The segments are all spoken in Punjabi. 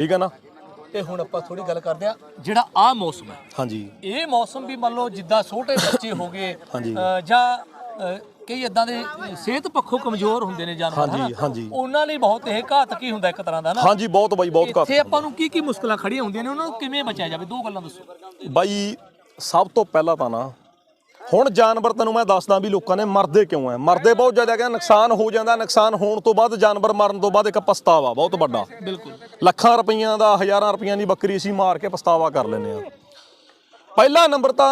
ਠੀਕ ਹੈ ਨਾ? ਤੇ ਹੁਣ ਆਪਾਂ ਥੋੜੀ ਗੱਲ ਕਰਦੇ ਆ ਜਿਹੜਾ ਆ ਮੌਸਮ ਹੈ। ਹਾਂਜੀ। ਇਹ ਮੌਸਮ ਵੀ ਮੰਨ ਲਓ ਜਿੱਦਾਂ ਛੋਟੇ ਬੱਚੇ ਹੋ ਗਏ ਹਾਂਜੀ। ਅ, ਜਾਂ ਅ, ਕਈ ਇਦਾਂ ਦੇ ਸਿਹਤ ਪੱਖੋਂ ਕਮਜ਼ੋਰ ਹੁੰਦੇ ਨੇ ਜਾਨਵਰ ਹਾਂਜੀ, ਹਨਾ? ਹਾਂਜੀ। ਉਹਨਾਂ ਲਈ ਬਹੁਤ ਇਹ ਘਾਤਕ ਹੀ ਹੁੰਦਾ ਇੱਕ ਤਰ੍ਹਾਂ ਦਾ ਨਾ। ਹਾਂਜੀ ਬਹੁਤ ਬਾਈ ਬਹੁਤ ਘੱਟ ਇੱਥੇ ਆਪਾਂ ਨੂੰ ਕੀ ਕੀ ਮੁਸ਼ਕਲਾਂ ਖੜੀਆਂ ਹੁੰਦੀਆਂ ਨੇ ਉਹਨਾਂ ਨੂੰ ਕਿਵੇਂ ਬਚਾਇਆ ਜਾਵੇ? ਦੋ ਗੱਲਾਂ ਦੱਸੋ। ਬਾਈ ਸਭ ਤੋਂ ਪਹਿਲਾਂ ਤਾਂ ਨਾ ਹੁਣ ਜਾਨਵਰ ਤੈਨੂੰ ਮੈਂ ਦੱਸਦਾ ਵੀ ਲੋਕਾਂ ਨੇ ਮਰਦੇ ਕਿਉਂ ਐ? ਮਰਦੇ ਬਹੁਤ ਜ਼ਿਆਦਾ ਕਿ ਨੁਕਸਾਨ ਹੋ ਜਾਂਦਾ ਨੁਕਸਾਨ ਹੋਣ ਤੋਂ ਬਾਅਦ ਜਾਨਵਰ ਮਰਨ ਤੋਂ ਬਾਅਦ ਇੱਕ ਪਛਤਾਵਾ ਬਹੁਤ ਵੱਡਾ। ਬਿਲਕੁਲ। ਲੱਖਾਂ ਰੁਪਈਆਂ ਦਾ ਹਜ਼ਾਰਾਂ ਰੁਪਈਆਂ ਦੀ ਬੱਕਰੀ ਅਸੀਂ ਮਾਰ ਕੇ ਪਛਤਾਵਾ ਕਰ ਲੈਂਦੇ ਆ। ਪਹਿਲਾ ਨੰਬਰ ਤਾਂ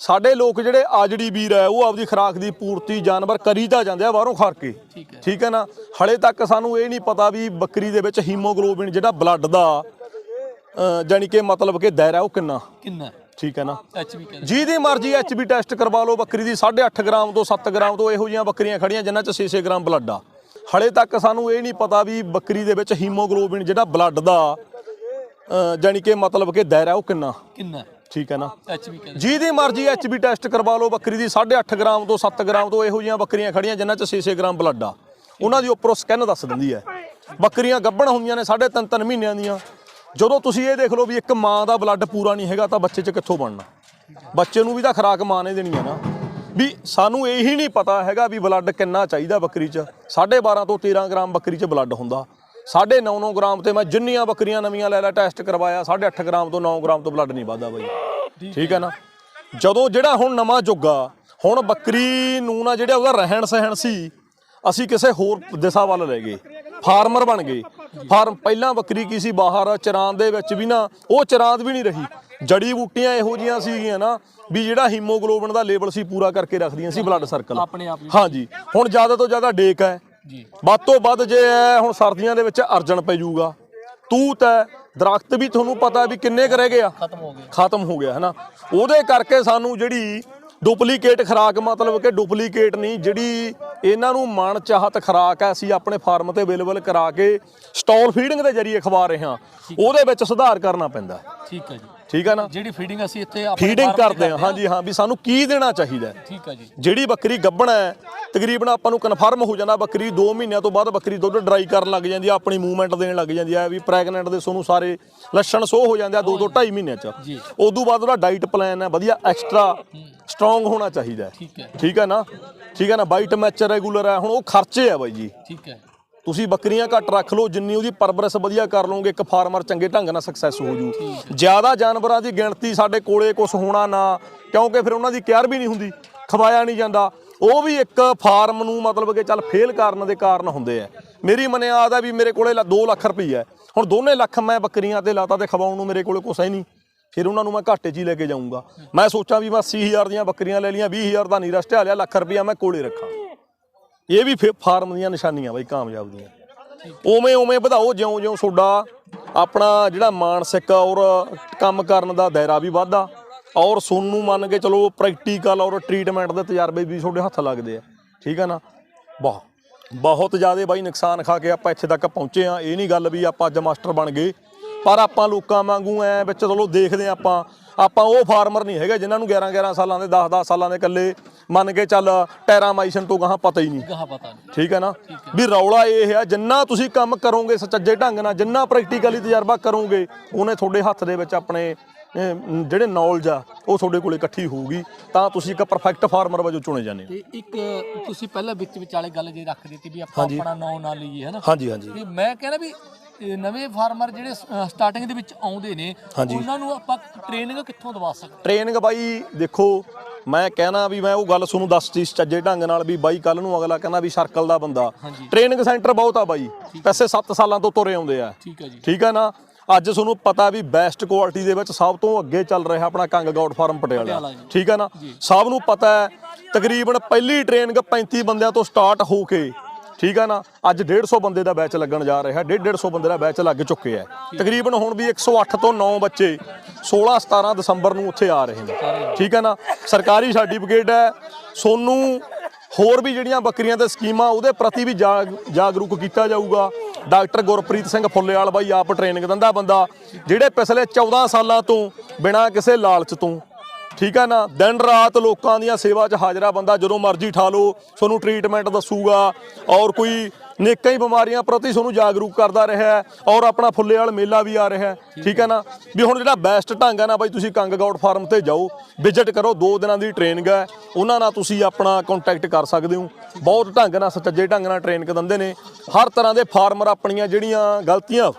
ਸਾਡੇ ਲੋਕ ਜਿਹੜੇ ਆਜੜੀ ਵੀਰ ਐ ਉਹ ਆਪਦੀ ਖੁਰਾਕ ਦੀ ਪੂਰਤੀ ਜਾਨਵਰ ਕਰੀ ਤਾਂ ਜਾਂਦੇ ਆ ਬਾਹਰੋਂ ਖਰ ਕੇ। ਠੀਕ ਹੈ ਠੀਕ ਹੈ ਨਾ? ਹਲੇ ਤੱਕ ਸਾਨੂੰ ਇਹ ਨਹੀਂ ਪਤਾ ਵੀ ਬੱਕਰੀ ਦੇ ਵਿੱਚ ਹੀਮੋਗਲੋਬਿਨ ਜਿਹੜਾ ਬਲੱਡ ਦਾ ਜਾਣੀ ਕਿ ਮਤਲਬ ਕਿ ਦਾਇਰਾ ਉਹ ਕਿੰਨਾ? ਕਿੰਨਾ? ਠੀਕ ਹੈ ਨਾ? ਐਚਬੀ ਕਹਿੰਦੇ ਜਿਹਦੀ ਮਰਜ਼ੀ ਐਚਬੀ ਟੈਸਟ ਕਰਵਾ ਲਓ ਬੱਕਰੀ ਦੀ 8.5 ਗ੍ਰਾਮ ਤੋਂ 7 ਗ੍ਰਾਮ ਤੋਂ ਇਹੋ ਜਿਹੀਆਂ ਬੱਕਰੀਆਂ ਖੜੀਆਂ ਜਿਨ੍ਹਾਂ 'ਚ 6-6 ਗ੍ਰਾਮ ਬਲੱਡ ਆ। ਹਲੇ ਤੱਕ ਸਾਨੂੰ ਇਹ ਨਹੀਂ ਪਤਾ ਵੀ ਬੱਕਰੀ ਦੇ ਵਿੱਚ ਹੀਮੋਗਲੋਬਿਨ ਜਿਹੜਾ ਬਲੱਡ ਦਾ ਜਾਣੀ ਕਿ ਮਤਲਬ ਕਿ ਦਾਇਰਾ ਉਹ ਕਿੰਨਾ? ਕਿੰਨਾ? ਠੀਕ ਹੈ ਨਾ? ਐਚਬੀ ਕਹਿੰਦੇ ਜਿਹਦੀ ਮਰਜ਼ੀ ਐਚਬੀ ਟੈਸਟ ਕਰਵਾ ਲਓ ਬੱਕਰੀ ਦੀ 8.5 ਗ੍ਰਾਮ ਤੋਂ 7 ਗ੍ਰਾਮ ਤੋਂ ਇਹੋ ਜਿਹੀਆਂ ਬੱਕਰੀਆਂ ਖੜੀਆਂ ਜਿਨ੍ਹਾਂ 'ਚ 6-6 ਗ੍ਰਾਮ ਬਲੱਡ ਆ। ਉਹਨਾਂ ਦੀ ਉੱਪਰੋਂ ਸਕੈਨ ਦੱਸ ਦਿੰਦੀ ਹੈ। ਬੱਕਰੀਆਂ ਗੱਭਣ ਹੁੰਦੀਆਂ ਨੇ 3.5 3 ਮਹੀਨਿਆਂ ਦੀਆਂ। ਜਦੋਂ ਤੁਸੀਂ ਇਹ ਦੇਖ ਲਓ ਵੀ ਇੱਕ ਮਾਂ ਦਾ ਬਲੱਡ ਪੂਰਾ ਨਹੀਂ ਹੈਗਾ, ਤਾਂ ਬੱਚੇ 'ਚ ਕਿੱਥੋਂ ਬਣਨਾ? ਬੱਚੇ ਨੂੰ ਵੀ ਤਾਂ ਖੁਰਾਕ ਮਾਂ ਨੇ ਦੇਣੀ ਹੈ ਨਾ। ਵੀ ਸਾਨੂੰ ਇਹੀ ਨਹੀਂ ਪਤਾ ਹੈਗਾ ਵੀ ਬਲੱਡ ਕਿੰਨਾ ਚਾਹੀਦਾ ਬੱਕਰੀ 'ਚ। 12.5 ਤੋਂ 13 ਗ੍ਰਾਮ ਬੱਕਰੀ 'ਚ ਬਲੱਡ ਹੁੰਦਾ। 9.5 ਗ੍ਰਾਮ ਤੇ ਮੈਂ ਜਿੰਨੀਆਂ ਬੱਕਰੀਆਂ ਨਵੀਆਂ ਲੈ ਲੈ ਟੈਸਟ ਕਰਵਾਇਆ 8.5 ਗ੍ਰਾਮ ਤੋਂ 9 ਗ੍ਰਾਮ ਤੋਂ ਬਲੱਡ ਨਹੀਂ ਵੱਧਦਾ ਬਾਈ। ਠੀਕ ਹੈ ਨਾ? ਜਦੋਂ ਜਿਹੜਾ ਹੁਣ ਨਵਾਂ ਜੁੱਗ ਹੁਣ ਬੱਕਰੀ ਨੂੰ ਨਾ ਜਿਹੜਾ ਉਹਦਾ ਰਹਿਣ ਸਹਿਣ ਸੀ, ਅਸੀਂ ਕਿਸੇ ਹੋਰ ਦਿਸ਼ਾ ਵੱਲ ਲੈ ਗਏ। ਫਾਰਮਰ ਬਣ ਗਏ। ਫਾਰਮ ਪਹਿਲਾਂ ਬੱਕਰੀ ਕੀ ਸੀ ਬਾਹਰ ਚਰਾਨ ਦੇ ਵਿੱਚ ਵੀ ਨਾ ਉਹ ਚਰਾਂਦ ਵੀ ਨਹੀਂ ਰਹੀ। ਜੜੀ ਬੂਟੀਆਂ ਇਹੋ ਜੀਆਂ ਸੀਗੀਆਂ ਨਾ ਵੀ ਜਿਹੜਾ ਹੀਮੋਗਲੋਬਿਨ ਦਾ ਲੈਵਲ ਸੀ ਪੂਰਾ ਕਰਕੇ ਰੱਖਦੀਆਂ ਸੀ ਬਲੱਡ ਸਰਕਲ। ਆਪਣੇ ਆਪ। ਹਾਂਜੀ ਹੁਣ ਜ਼ਿਆਦਾ ਤੋਂ ਜ਼ਿਆਦਾ ਡੇਕ ਹੈ। ਜੀ। ਵੱਧ ਤੋਂ ਵੱਧ ਜੇ ਹੈ ਹੁਣ ਸਰਦੀਆਂ ਦੇ ਵਿੱਚ ਅਰਜਨ ਪੈ ਜਾਊਗਾ ਤੂਤ ਹੈ ਦਰਖਤ ਵੀ ਤੁਹਾਨੂੰ ਪਤਾ ਵੀ ਕਿੰਨੇ ਕੁ ਰਹਿ ਗਏ ਆ। ਖਤਮ ਹੋ ਗਏ। ਖਤਮ ਹੋ ਗਿਆ ਹੈ ਨਾ ਉਹਦੇ ਕਰਕੇ ਸਾਨੂੰ ਜਿਹੜੀ ਡੁਪਲੀਕੇਟ ਖਰਾਕ ਮਤਲਬ ਕਿ ਡੁਪਲੀਕੇਟ ਨਹੀਂ ਜਿਹੜੀ ਇਹਨਾਂ ਨੂੰ ਮਨ ਚਾਹਤ ਖਰਾਕ ਹੈ ਅਸੀਂ ਆਪਣੇ ਫਾਰਮ ਤੇ ਅਵੇਲੇਬਲ ਕਰਾ ਕੇ ਸਟਾਲ ਫੀਡਿੰਗ ਦੇ ਜ਼ਰੀਏ ਖਵਾ ਰਹੇ ਹਾਂ। ਉਹਦੇ ਵਿੱਚ ਸੁਧਾਰ ਕਰਨਾ ਪੈਂਦਾ। ਠੀਕ ਹੈ ਜੀ। ਠੀਕ ਹੈ ਨਾ? ਜਿਹੜੀ ਫੀਡਿੰਗ ਅਸੀਂ ਇੱਥੇ ਆਪਣੇ ਫੀਡਿੰਗ farm ਤੇ ਕਰਦੇ ਹਾਂ ਹਾਂਜੀ ਹਾਂ। ਵੀ ਸਾਨੂੰ ਕੀ ਦੇਣਾ ਚਾਹੀਦਾ ਹੈ? ਠੀਕ ਹੈ ਜੀ। ਜਿਹੜੀ ਬੱਕਰੀ ਗੱਭਣ ਹੈ ਤਕਰੀਬਨ ਆਪਾਂ ਨੂੰ ਕਨਫਰਮ ਹੋ ਜਾਂਦਾ ਬੱਕਰੀ 2 ਮਹੀਨਿਆਂ ਤੋਂ ਬਾਅਦ ਬੱਕਰੀ ਦੁੱਧ ਡਰਾਈ ਕਰਨ ਲੱਗ ਜਾਂਦੀ ਆ ਆਪਣੀ ਮੂਵਮੈਂਟ ਦੇਣ ਲੱਗ ਜਾਂਦੀ ਆ ਵੀ ਪ੍ਰੈਗਨੈਂਟ ਦੇ ਤੁਹਾਨੂੰ ਸਾਰੇ ਲੱਛਣ ਸੋ ਹੋ ਜਾਂਦੇ ਆ 2 ਤੋਂ 2.5 ਮਹੀਨਿਆਂ ਚ। ਜੀ। ਉਦੋਂ ਬਾਅਦ ਉਹਦਾ ਡਾਈਟ ਪਲਾਨ ਹੈ ਵਧੀਆ ਐਕਸਟਰਾ ਸਟਰੋਂਗ ਹੋਣਾ ਚਾਹੀਦਾ ਹੈ। ਠੀਕ ਹੈ। ਠੀਕ ਹੈ ਨਾ? ਠੀਕ ਹੈ ਨਾ? ਬਾਈਟ ਮੈਚ ਰੈਗੂਲਰ ਹੈ ਹੁਣ ਉਹ ਖਰਚੇ ਆ ਬਾਈ ਜੀ। ਠੀਕ ਹੈ। ਤੁਸੀਂ ਬੱਕਰੀਆਂ ਘੱਟ ਰੱਖ ਲਓ ਜਿੰਨੀ ਉਹਦੀ ਪਰਵਰਿਸ਼ ਵਧੀਆ ਕਰ ਲਓਗੇ ਇੱਕ ਫਾਰਮਰ ਚੰਗੇ ਢੰਗ ਨਾਲ ਸਕਸੈਸ ਹੋ ਜੂ। ਜ਼ਿਆਦਾ ਜਾਨਵਰਾਂ ਦੀ ਗਿਣਤੀ ਸਾਡੇ ਕੋਲੇ ਕੁਝ ਹੋਣਾ ਨਾ ਕਿਉਂਕਿ ਫਿਰ ਉਹਨਾਂ ਦੀ ਕੇਅਰ ਵੀ ਨਹੀਂ ਹੁੰਦੀ ਖਵਾਇਆ ਨਹੀਂ ਜਾਂਦਾ। ਉਹ ਵੀ ਇੱਕ ਫਾਰਮ ਨੂੰ ਮਤਲਬ ਕਿ ਚੱਲ ਫੇਲ ਕਰਨ ਦੇ ਕਾਰਨ ਹੁੰਦੇ ਆ। ਮੇਰੀ ਮਨਿਆਦ ਆ ਵੀ ਮੇਰੇ ਕੋਲੇ 2 ਲੱਖ ਰੁਪਈਆ ਹੈ। ਹੁਣ ਦੋਨੇ ਲੱਖ ਮੈਂ ਬੱਕਰੀਆਂ ਤੇ ਲਾਤਾ ਤੇ ਖਵਾਉਣ ਨੂੰ ਮੇਰੇ ਕੋਲੇ ਕੁਛ ਹੈ ਨਹੀਂ। ਫਿਰ ਉਹਨਾਂ ਨੂੰ ਮੈਂ ਘਾਟੇ 'ਚ ਹੀ ਲੈ ਕੇ ਜਾਊਂਗਾ। ਮੈਂ ਸੋਚਾਂ ਵੀ ਮੈਂ 80000 ਦੀਆਂ ਬੱਕਰੀਆਂ ਲੈ ਲੀਆਂ 20000 ਦਾ ਨੀਰਾ ਸਟਿਆ ਲਿਆ ਲੱਖ ਰੁਪਈਆ ਮੈਂ ਕੋਲੇ ਰੱਖਾਂ। ਇਹ ਵੀ ਫਿਰ ਫਾਰਮ ਦੀਆਂ ਨਿਸ਼ਾਨੀਆਂ ਬਾਈ ਕਾਮਯਾਬ ਦੀਆਂ। ਉਵੇਂ ਉਵੇਂ ਵਧਾਓ, ਜਿਉਂ ਜਿਉਂ ਤੁਹਾਡਾ ਆਪਣਾ ਜਿਹੜਾ ਮਾਨਸਿਕ ਔਰ ਕੰਮ ਕਰਨ ਦਾ ਦਾਇਰਾ ਵੀ ਵਧਦਾ। ਔਰ ਸੋਨੂੰ ਮੰਨ ਕੇ ਚਲੋ ਪ੍ਰੈਕਟੀਕਲ ਔਰ ਟ੍ਰੀਟਮੈਂਟ ਦੇ ਤਜਰਬੇ ਵੀ ਤੁਹਾਡੇ ਹੱਥ ਲੱਗਦੇ ਆ। ਠੀਕ ਆ ਨਾ? ਬਹੁਤ ਬਹੁਤ ਜ਼ਿਆਦਾ ਬਾਈ ਨੁਕਸਾਨ ਖਾ ਕੇ ਆਪਾਂ ਇੱਥੇ ਤੱਕ ਪਹੁੰਚੇ ਆ। ਇਹ ਨਹੀਂ ਗੱਲ ਵੀ ਆਪਾਂ ਅੱਜ ਮਾਸਟਰ ਬਣ ਗਏ। ਪਰ ਆਪਾਂ ਲੋਕਾਂ ਵਾਂਗੂ ਐ ਵਿੱਚ ਚਲੋ ਦੇਖਦੇ ਹਾਂ ਆਪਾਂ। ਆਪਾਂ ਉਹ ਫਾਰਮਰ ਨਹੀਂ ਹੈਗੇ ਜਿਨ੍ਹਾਂ ਨੂੰ 11 11 ਸਾਲਾਂ ਦੇ 10 10 ਸਾਲਾਂ ਦੇ ਇਕੱਲੇ ਮੰਨ ਕੇ ਚੱਲ ਟੈਰਾਮਾਈਸ਼ਨ ਤੋਂ ਗਾਹਾਂ ਪਤਾ ਹੀ ਨਹੀਂ। ਗਾਹ ਪਤਾ ਨਹੀਂ। ਠੀਕ ਹੈ ਨਾ? ਵੀ ਰੌਲਾ ਇਹ ਹੈ ਜਿੰਨਾ ਤੁਸੀਂ ਕੰਮ ਕਰੋਗੇ ਸੱਚੇ ਢੰਗ ਨਾਲ ਜਿੰਨਾ ਪ੍ਰੈਕਟੀਕਲੀ ਤਜਰਬਾ ਕਰੋਗੇ ਉਹਨੇ ਤੁਹਾਡੇ ਹੱਥ ਦੇ ਵਿੱਚ ਆਪਣੇ ਜਿਹੜੇ ਨੌਲੇਜ ਆ ਉਹ ਤੁਹਾਡੇ ਕੋਲੇ ਇਕੱਠੀ ਹੋਊਗੀ। ਤਾਂ ਤੁਸੀਂ ਇੱਕ ਪਰਫੈਕਟ ਫਾਰਮਰ ਵਜੋਂ ਚੁਣੇ ਜਾਂਦੇ ਹੋ। ਤੇ ਇੱਕ ਤੁਸੀਂ ਪਹਿਲਾਂ ਵਿੱਚ ਵਿਚਾਲੇ ਗੱਲ ਜੇ ਰੱਖ ਦਿੱਤੀ ਵੀ ਆਪਾਂ ਆਪਣਾ ਨਾਂ ਨਾ ਲਈਏ ਹਨਾ ਹਾਂਜੀ ਹਾਂਜੀ। ਤੇ ਮੈਂ ਕਹਿੰਦਾ ਵੀ ਇਹ ਨਵੇਂ ਫਾਰਮਰ ਜਿਹੜੇ ਸਟਾਰਟਿੰਗ ਦੇ ਵਿੱਚ ਆਉਂਦੇ ਨੇ ਉਹਨਾਂ ਨੂੰ ਆਪਾਂ ਟ੍ਰੇਨਿੰਗ ਕਿੱਥੋਂ ਦਵਾ ਸਕਦੇ? ਟ੍ਰੇਨਿੰਗ ਬਾਈ ਦੇਖੋ ਮੈਂ ਕਹਿਣਾ ਵੀ ਮੈਂ ਉਹ ਗੱਲ ਤੁਹਾਨੂੰ ਦੱਸਤੀ ਚੱਜੇ ਢੰਗ ਨਾਲ ਵੀ ਬਾਈ ਕੱਲ ਨੂੰ ਅਗਲਾ ਕਹਿੰਦਾ ਵੀ ਸਰਕਲ ਦਾ ਬੰਦਾ। ਹਾਂਜੀ। ਟ੍ਰੇਨਿੰਗ ਸੈਂਟਰ ਬਹੁਤ ਆ ਬਾਈ। ਪੈਸੇ 7 ਸਾਲਾਂ ਤੋਂ ਤੁਰੇ ਆਉਂਦੇ ਆ। ਠੀਕ ਹੈ ਜੀ। ਠੀਕ ਹੈ ਨਾ? ਅੱਜ ਤੁਹਾਨੂੰ ਪਤਾ ਵੀ ਬੈਸਟ ਕੁਆਲਿਟੀ ਦੇ ਵਿੱਚ ਸਭ ਤੋਂ ਅੱਗੇ ਚੱਲ ਰਿਹਾ ਆਪਣਾ ਕੰਗ ਗੌਡ ਫਾਰਮ ਪਟਿਆਲਾ। ਪਟਿਆਲਾ ਜੀ। ਠੀਕ ਹੈ ਨਾ? ਸਭ ਨੂੰ ਪਤਾ ਹੈ ਤਕਰੀਬਨ ਪਹਿਲੀ ਟ੍ਰੇਨਿੰਗ 35 ਬੰਦਿਆਂ ਤੋਂ ਸਟਾਰਟ ਹੋ ਕੇ ਠੀਕ ਹੈ ਨਾ? ਅੱਜ 150 ਬੰਦੇ ਦਾ ਬੈਚ ਲੱਗਣ ਜਾ ਰਿਹਾ 1.5 150 ਬੰਦੇ ਦਾ ਬੈਚ ਲੱਗ ਚੁੱਕੇ ਹੈ ਤਕਰੀਬਨ ਹੁਣ ਵੀ 108 ਤੋਂ 9 ਬੱਚੇ 16 17 ਦਸੰਬਰ ਨੂੰ ਉੱਥੇ ਆ ਰਹੇ ਨੇ। ਠੀਕ ਹੈ ਨਾ? ਸਰਕਾਰੀ ਸਰਟੀਫਿਕੇਟ ਹੈ, ਸੋਨੂੰ ਹੋਰ ਵੀ ਜਿਹੜੀਆਂ ਬੱਕਰੀਆਂ ਤੇ ਸਕੀਮਾਂ, ਉਹਦੇ ਪ੍ਰਤੀ ਵੀ ਜਾਗ- ਜਾਗਰੂਕ ਕੀਤਾ ਜਾਊਗਾ। ਡਾਕਟਰ ਗੁਰਪ੍ਰੀਤ ਸਿੰਘ ਫੁੱਲੇਵਾਲ ਬਾਈ, ਆਪ ਟ੍ਰੇਨਿੰਗ ਦਿੰਦਾ ਬੰਦਾ, ਜਿਹੜੇ ਪਿਛਲੇ 14 ਸਾਲਾਂ ਤੋਂ ਬਿਨਾਂ ਕਿਸੇ ਲਾਲਚ ਤੋਂ ਠੀਕ ਹੈ ਨਾ? ਦਿਨ ਰਾਤ ਲੋਕਾਂ ਦੀਆਂ ਸੇਵਾ 'ਚ ਹਾਜ਼ਰਾ ਬੰਦਾ ਜਦੋਂ ਮਰਜ਼ੀ ਠਾ ਲਓ, ਤੁਹਾਨੂੰ ਟ੍ਰੀਟਮੈਂਟ ਦੱਸੂਗਾ ਔਰ ਕੋਈ ਨੇਕਾਂ ਹੀ ਬਿਮਾਰੀਆਂ ਪ੍ਰਤੀ ਤੁਹਾਨੂੰ ਜਾਗਰੂਕ ਕਰਦਾ ਰਿਹਾ ਔਰ ਆਪਣਾ ਫੁੱਲੇ ਵਾਲ ਮੇਲਾ ਵੀ ਆ ਰਿਹਾ ਠੀਕ ਹੈ ਨਾ? ਵੀ ਹੁਣ ਜਿਹੜਾ ਬੈਸਟ ਢੰਗ ਹੈ ਨਾ ਬਾਈ, ਤੁਸੀਂ ਕੰਗ ਗੌਡ ਫਾਰਮ ਤੇ ਜਾਓ ਵਿਜ਼ਿਟ ਕਰੋ, ਦੋ ਦਿਨਾਂ ਦੀ ਟ੍ਰੇਨਿੰਗ ਹੈ, ਉਹਨਾਂ ਨਾਲ ਤੁਸੀਂ ਆਪਣਾ ਕੰਟੈਕਟ ਕਰ ਸਕਦੇ ਹੋ। ਬਹੁਤ ਢੰਗ ਨਾਲ, ਸੁਚੱਜੇ ਢੰਗ ਨਾਲ ਟ੍ਰੇਨਿੰਗ ਦਿੰਦੇ ਨੇ। ਹਰ ਤਰ੍ਹਾਂ ਦੇ ਫਾਰਮਰ ਆਪਣੀਆਂ ਜਿਹੜੀਆਂ ਗਲਤੀਆਂ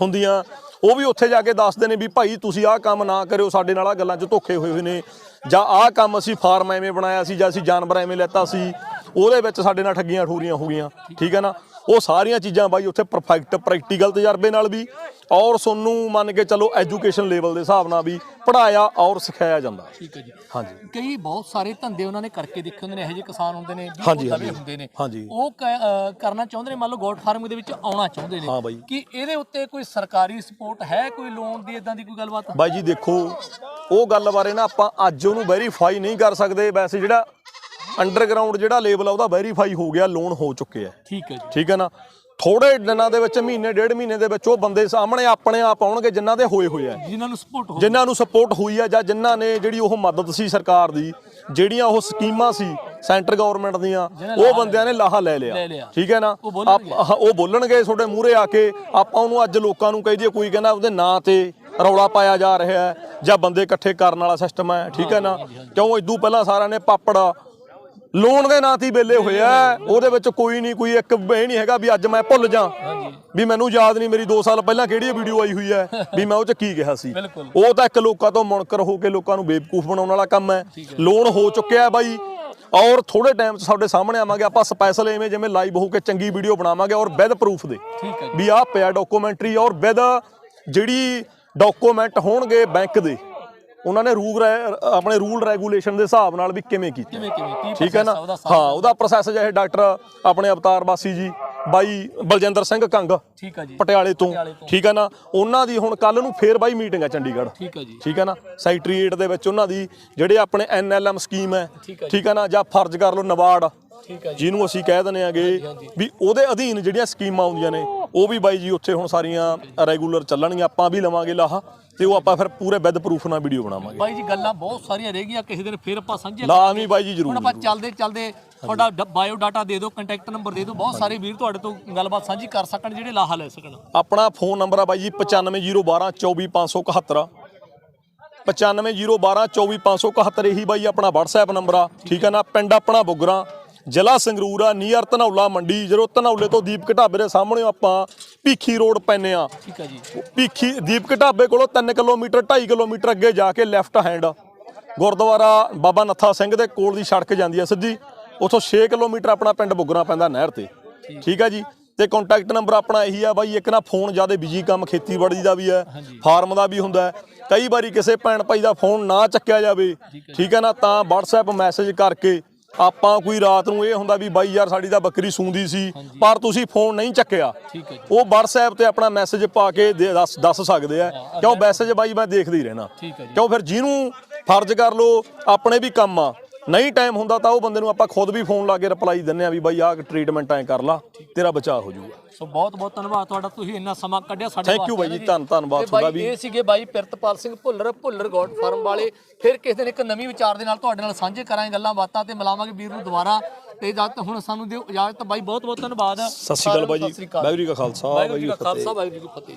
ਹੁੰਦੀਆਂ ਉਹ ਵੀ ਉੱਥੇ ਜਾ ਕੇ ਦੱਸਦੇ ਨੇ ਵੀ ਭਾਈ ਤੁਸੀਂ ਆਹ ਕੰਮ ਨਾ ਕਰਿਓ, ਸਾਡੇ ਨਾਲ ਆ ਗੱਲਾਂ 'ਚ ਧੋਖੇ ਹੋਏ ਹੋਏ ਨੇ। ਜਾਂ ਆਹ ਕੰਮ ਅਸੀਂ ਫਾਰਮ ਐਵੇਂ ਬਣਾਇਆ ਸੀ ਜਾਂ ਅਸੀਂ ਜਾਨਵਰ ਐਵੇਂ ਲੈਤਾ ਸੀ, ਉਹਦੇ ਵਿੱਚ ਸਾਡੇ ਨਾਲ ਠੱਗੀਆਂ ਠੋਰੀਆਂ ਹੋ ਗਈਆਂ, ਠੀਕ ਹੈ ਨਾ? ਉਹ ਸਾਰੀਆਂ ਚੀਜ਼ਾਂ ਬਾਈ ਉੱਥੇ ਪਰਫੈਕਟ ਪ੍ਰੈਕਟੀਕਲ ਤਜਰਬੇ ਨਾਲ ਵੀ ਔਰ ਤੁਹਾਨੂੰ ਮੰਨ ਕੇ ਚੱਲੋ ਐਜੂਕੇਸ਼ਨ ਲੈਵਲ ਦੇ ਹਿਸਾਬ ਨਾਲ ਵੀ ਪੜਾਇਆ ਔਰ ਸਿਖਾਇਆ ਜਾਂਦਾ ਠੀਕ ਹੈ ਜੀ ਹਾਂਜੀ ਕਈ ਬਹੁਤ ਸਾਰੇ ਧੰਦੇ ਉਹਨਾਂ ਨੇ ਕਰਕੇ ਦੇਖੇ ਹੁੰਦੇ ਨੇ ਇਹੋ ਜਿਹੇ ਕਿਸਾਨ ਹੁੰਦੇ ਨੇ ਵੀ ਦਵੇ। ਹੁੰਦੇ ਨੇ। ਉਹ ਕਰਨਾ ਚਾਹੁੰਦੇ ਨੇ ਮੰਨ ਲਓ ਗੋਟ ਫਾਰਮਿੰਗ ਦੇ ਵਿੱਚ ਆਉਣਾ ਚਾਹੁੰਦੇ ਨੇ। ਕਿ ਇਹਦੇ ਉੱਤੇ ਕੋਈ ਸਰਕਾਰੀ ਸਪੋਰਟ ਹੈ ਕੋਈ ਲੋਨ ਦੀ ਇਦਾਂ ਦੀ ਕੋਈ ਗੱਲਬਾਤ ਬਾਈ ਜੀ ਦੇਖੋ ਉਹ ਗੱਲ ਬਾਰੇ ਨਾ ਆਪਾਂ ਅੱਜ ਉਹਨੂੰ ਵੈਰੀਫਾਈ ਨਹੀਂ ਕਰ ਸਕਦੇ ਵੈਸੇ ਜਿਹੜਾ ਅੰਡਰਗਰਾਉਂਡ ਜਿਹੜਾ ਲੈਵਲ ਆ ਉਹਦਾ ਵੈਰੀਫਾਈ ਹੋ ਗਿਆ ਲੋਨ ਹੋ ਚੁੱਕੇ ਆ। ਠੀਕ ਹੈ ਜੀ। ਠੀਕ ਹੈ ਨਾ? ਥੋੜੇ ਦਿਨਾਂ ਦੇ ਵਿੱਚ ਮਹੀਨੇ ਡੇਢ ਮਹੀਨੇ ਦੇ ਵਿੱਚ ਉਹ ਬੰਦੇ ਸਾਹਮਣੇ ਆਪਣੇ ਆਪ ਆਉਣਗੇ ਜਿਨ੍ਹਾਂ ਦੇ ਹੋਏ ਹੋਏ ਆ। ਜਿਨ੍ਹਾਂ ਨੂੰ ਸਪੋਰਟ ਹੋ ਜਿਨ੍ਹਾਂ ਨੂੰ ਸਪੋਰਟ ਹੋਈ ਆ ਜਾਂ ਜਿਨ੍ਹਾਂ ਨੇ ਜਿਹੜੀ ਉਹ ਮਦਦ ਸੀ ਸਰਕਾਰ ਦੀ ਜਿਹੜੀਆਂ ਉਹ ਸਕੀਮਾਂ ਸੀ ਸੈਂਟਰ ਗਵਰਨਮੈਂਟ ਦੀਆਂ ਉਹ ਬੰਦਿਆਂ ਨੇ ਲਾਹਾ ਲੈ ਲਿਆ। ਠੀਕ ਹੈ ਨਾ? ਬੋਲਣਗੇ। ਉਹ ਬੋਲਣਗੇ ਤੁਹਾਡੇ ਮੂਹਰੇ ਆ ਕੇ ਆਪਾਂ ਉਹਨੂੰ ਅੱਜ ਲੋਕਾਂ ਨੂੰ ਕਹਿ ਦਈਏ ਕੋਈ ਕਹਿੰਦਾ ਉਹਦੇ ਨਾਂ ਤੇ ਰੌਲਾ ਪਾਇਆ ਜਾ ਰਿਹਾ ਹੈ ਜਾਂ ਬੰਦੇ ਇਕੱਠੇ ਕਰਨ ਵਾਲਾ ਸਿਸਟਮ ਹੈ। ਠੀਕ ਹੈ ਨਾ? ਕਿਉਂ? ਇਦੋਂ ਪਹਿਲਾਂ ਸਾਰਿਆਂ ਨੇ ਪਾਪੜ ਲੋਨ ਦੇ ਨਾਂ ਤੇ ਵੇਲੇ ਹੋਏ ਆ। ਉਹਦੇ ਵਿੱਚ ਕੋਈ ਨਹੀਂ ਕੋਈ ਇੱਕ ਇਹ ਨਹੀਂ ਹੈਗਾ ਵੀ ਅੱਜ ਮੈਂ ਭੁੱਲ ਜਾ। ਵੀ ਮੈਨੂੰ ਯਾਦ ਨਹੀਂ ਮੇਰੀ 2 ਸਾਲ ਪਹਿਲਾਂ ਕਿਹੜੀ ਵੀਡੀਓ ਆਈ ਹੋਈ ਹੈ। ਵੀ ਮੈਂ ਉਹ ਚ ਕੀ ਕਿਹਾ ਸੀ। ਉਹ ਤਾਂ ਇੱਕ ਲੋਕਾਂ ਤੋਂ ਮੁਨਕਰ ਹੋ ਕੇ ਲੋਕਾਂ ਨੂੰ ਬੇਵਕੂਫ ਬਣਾਉਣ ਵਾਲਾ ਕੰਮ ਹੈ। ਲੋਨ ਹੋ ਚੁੱਕਿਆ ਹੈ ਬਾਈ। ਔਰ ਥੋੜੇ ਟਾਈਮ 'ਚ ਸਾਡੇ ਸਾਹਮਣੇ ਆਵਾਂਗੇ ਆਪਾਂ ਸਪੈਸ਼ਲ ਐਵੇਂ ਜਿਵੇਂ ਲਾਈਵ ਹੋ ਕੇ ਚੰਗੀ ਵੀਡੀਓ ਬਣਾਵਾਂਗੇ ਔਰ ਵਿਦ ਪ੍ਰੂਫ ਦੇ। ਵੀ ਆਹ ਪਿਆ ਡਾਕੂਮੈਂਟਰੀ ਔਰ ਵਿਦ ਜਿਹੜੀ ਡਾਕੂਮੈਂਟ ਹੋਣਗੇ ਬੈਂਕ ਦੇ। ਉਹਨਾਂ ਨੇ ਰੂਲ ਆਪਣੇ ਰੂਲ ਰੈਗੂਲੇਸ਼ਨ ਦੇ ਹਿਸਾਬ ਨਾਲ ਵੀ ਕਿਵੇਂ ਕੀਤੀ। ਕਿਵੇਂ ਕਿਵੇਂ ਕੀ ਠੀਕ ਹੈ ਨਾ? ਹਾਂ ਉਹਦਾ ਪ੍ਰੋਸੈਸ ਜਿਹੇ ਡਾਕਟਰ ਆਪਣੇ ਅਵਤਾਰ ਬਾਸੀ ਜੀ ਬਾਈ ਬਲਜਿੰਦਰ ਸਿੰਘ ਕੰਗ ਠੀਕ ਹੈ ਜੀ। ਪਟਿਆਲੇ ਤੋਂ। ਠੀਕ ਹੈ ਨਾ? ਉਹਨਾਂ ਦੀ ਹੁਣ ਕੱਲ ਨੂੰ ਫੇਰ ਬਾਈ ਮੀਟਿੰਗ ਹੈ ਚੰਡੀਗੜ੍ਹ। ਠੀਕ ਹੈ ਜੀ। ਠੀਕ ਹੈ ਨਾ? ਸੈਕਟਰੀਏਟ ਦੇ ਵਿੱਚ ਉਹਨਾਂ ਦੀ ਜਿਹੜੇ ਆਪਣੇ ਐਨਐਲਐਮ ਸਕੀਮ ਹੈ। ਠੀਕ ਹੈ ਜੀ। ਠੀਕ ਹੈ ਨਾ? ਜਾਂ ਫਰਜ਼ ਕਰ ਲਓ ਨਵਾਰਡ ਠੀਕ ਹੈ ਜੀ। ਜਿਹਨੂੰ ਅਸੀਂ ਕਹਿ ਦਿੰਦੇ ਆਂਗੇ ਵੀ ਉਹਦੇ ਅਧੀਨ ਜਿਹੜੀਆਂ ਸਕੀਮਾਂ ਆਉਂਦੀਆਂ ਨੇ ਉਹ ਵੀ ਬਾਈ ਜੀ ਉੱਥੇ ਹੁਣ ਸਾਰੀਆਂ ਰੈਗੂਲਰ ਚੱਲਣਗੀਆਂ ਆਪਾਂ ਵੀ ਲਵਾਂਗੇ ਲਾਹਾ ਤੇ ਉਹ ਆਪਾਂ ਫਿਰ ਪੂਰੇ ਵਿਦ ਪ੍ਰੂਫ ਨਾਲ ਵੀਡੀਓ ਬਣਾਵਾਂਗੇ। ਬਾਈ ਜੀ ਗੱਲਾਂ ਬਹੁਤ ਸਾਰੀਆਂ ਰਹਿ ਗਈਆਂ ਕਿਸੇ ਦਿਨ ਫਿਰ ਆਪਾਂ ਸਾਂਝੇ ਲਾ ਨਹੀਂ ਬਾਈ ਜੀ ਹੁਣ ਜ਼ਰੂਰ। ਆਪਾਂ ਚੱਲਦੇ ਚੱਲਦੇ ਤੁਹਾਡਾ ਬਾਇਓ ਡਾਟਾ ਦੇ ਦਿਓ ਕੰਟੈਕਟ ਨੰਬਰ ਦੇ ਦਿਓ ਬਹੁਤ ਸਾਰੇ ਵੀਰ ਤੁਹਾਡੇ ਤੋਂ ਗੱਲਬਾਤ ਸਾਂਝੀ ਕਰ ਸਕਣ ਜਿਹੜੇ ਲਾਹਾ ਲੈ ਸਕਣ। ਆਪਣਾ ਫੋਨ ਨੰਬਰ ਆ ਬਾਈ ਜੀ 9501244571 9501244571 ਇਹੀ ਬਾਈ ਆਪਣਾ WhatsApp ਨੰਬਰ ਆ ਠੀਕ ਹੈ ਨਾ? ਪਿੰਡ ਆਪਣਾ ਬੁਗਰਾ ਜ਼ਿਲ੍ਹਾ ਸੰਗਰੂਰ ਆ ਨੀਅਰ ਧਨੌਲਾ ਮੰਡੀ ਜਦੋਂ ਧਨੌਲੇ ਤੋਂ ਦੀਪਕ ਢਾਬੇ ਦੇ ਸਾਹਮਣੇ ਆਪਾਂ ਭੀਖੀ ਰੋਡ ਪੈਨੇ ਆ ਠੀਕ ਹੈ ਜੀ। ਭੀਖੀ ਦੀਪਕ ਢਾਬੇ ਕੋਲੋਂ 3 ਕਿਲੋਮੀਟਰ 2.5 ਕਿਲੋਮੀਟਰ ਅੱਗੇ ਜਾ ਕੇ ਲੈਫਟ ਹੈਂਡ ਗੁਰਦੁਆਰਾ ਬਾਬਾ ਨੱਥਾ ਸਿੰਘ ਦੇ ਕੋਲ ਦੀ ਸੜਕ ਜਾਂਦੀ ਆ ਸਿੱਧੀ। ਉੱਥੋਂ 6 ਕਿਲੋਮੀਟਰ ਆਪਣਾ ਪਿੰਡ ਬੁਗਰਾ ਪੈਂਦਾ ਨਹਿਰ ਤੇ। ਠੀਕ। ਹੈ ਜੀ? ਤੇ ਕੰਟੈਕਟ ਨੰਬਰ ਆਪਣਾ ਇਹੀ ਆ ਬਾਈ ਇੱਕ ਨਾ ਫੋਨ ਜ਼ਿਆਦਾ ਬਿਜ਼ੀ ਕੰਮ ਖੇਤੀਬਾੜੀ ਦਾ ਵੀ ਹੈ ਫਾਰਮ ਦਾ ਵੀ ਹੁੰਦਾ ਹੈ। ਕਈ ਵਾਰੀ ਕਿਸੇ ਭੈਣ ਭਾਈ ਦਾ ਫੋਨ ਨਾ ਚੱਕਿਆ ਜਾਵੇ ਠੀਕ ਹੈ ਨਾ ਤਾਂ WhatsApp ਮੈਸੇਜ ਕਰਕੇ ਆਪਾਂ ਕੋਈ ਰਾਤ ਨੂੰ ਇਹ ਹੁੰਦਾ ਵੀ ਬਾਈ ਯਾਰ ਸਾਡੀ ਤਾਂ ਬੱਕਰੀ ਸੂੰਦੀ ਸੀ ਪਰ ਤੁਸੀਂ ਫੋਨ ਨਹੀਂ ਚੱਕਿਆ। ਉਹ WhatsApp ਤੇ ਆਪਣਾ ਮੈਸੇਜ ਪਾ ਕੇ ਦੱਸ ਸਕਦੇ ਆ। ਕਿਉਂ ਮੈਸੇਜ ਬਾਈ ਮੈਂ ਦੇਖਦਾ ਹੀ ਰਹਿਣਾ ਕਿਉਂ ਫਿਰ ਜਿਹਨੂੰ ਫਰਜ਼ ਕਰ ਲੋ ਆਪਣੇ ਵੀ ਕੰਮ ਆ। ਨਹੀਂ ਟਾਈਮ ਹੁੰਦਾ ਤਾਂ ਉਹ ਬੰਦੇ ਨੂੰ ਆਪਾਂ ਖੁਦ ਵੀ ਫੋਨ ਲਾ ਕੇ ਰਿਪਲਾਈ ਦਿੰਨੇ ਆ ਵੀ ਬਾਈ ਆਹ ਟ੍ਰੀਟਮੈਂਟ ਐ ਕਰ ਲਾ ਤੇਰਾ ਬਚਾਅ ਹੋ ਜਾਊਗਾ। ਸੋ ਬਹੁਤ ਬਹੁਤ ਧੰਨਵਾਦ ਤੁਹਾਡਾ ਤੁਸੀਂ ਇੰਨਾ ਸਮਾਂ ਕੱਢਿਆ ਸਾਡੇ Thank you ਬਾਈ ਜੀ, ਧੰਨ- ਧੰਨਵਾਦ ਤੁਹਾਡਾ ਵੀ। ਇਹ ਸੀਗੇ ਬਾਈ ਪਿਰਤਪਾਲ ਸਿੰਘ ਭੁੱਲਰ ਭੁੱਲਰ ਗੋਡ ਫਾਰਮ ਵਾਲੇ। ਫਿਰ ਕਿਸੇ ਦਿਨ ਇੱਕ ਨਵੀਂ ਵਿਚਾਰ ਦੇ ਨਾਲ ਤੁਹਾਡੇ ਨਾਲ ਸਾਂਝੇ ਕਰਾਂਗੇ ਗੱਲਾਂ ਬਾਤਾਂ ਤੇ ਮਿਲਾਵਾਂਗੇ ਵੀਰ ਨੂੰ ਦੁਬਾਰਾ। ਤੇ ਇਜਾਜ਼ਤ ਹੁਣ ਸਾਨੂੰ ਦਿਓ ਇਜਾਜ਼ਤ ਬਾਈ ਬਹੁਤ ਬਹੁਤ ਧੰਨਵਾਦ। ਸਤਿ ਸ਼੍ਰੀ ਅਕਾਲ ਬਾਈ ਜੀ। ਵਾਹਿਗੁਰੂ ਜੀ ਕਾ ਖਾਲਸਾ ਵਾਹਿਗੁਰੂ ਜੀ ਕਾ ਖਾਲਸਾ ਵਾਹਿਗੁਰੂ ਜੀ ਕੀ ਫਤਿਹ।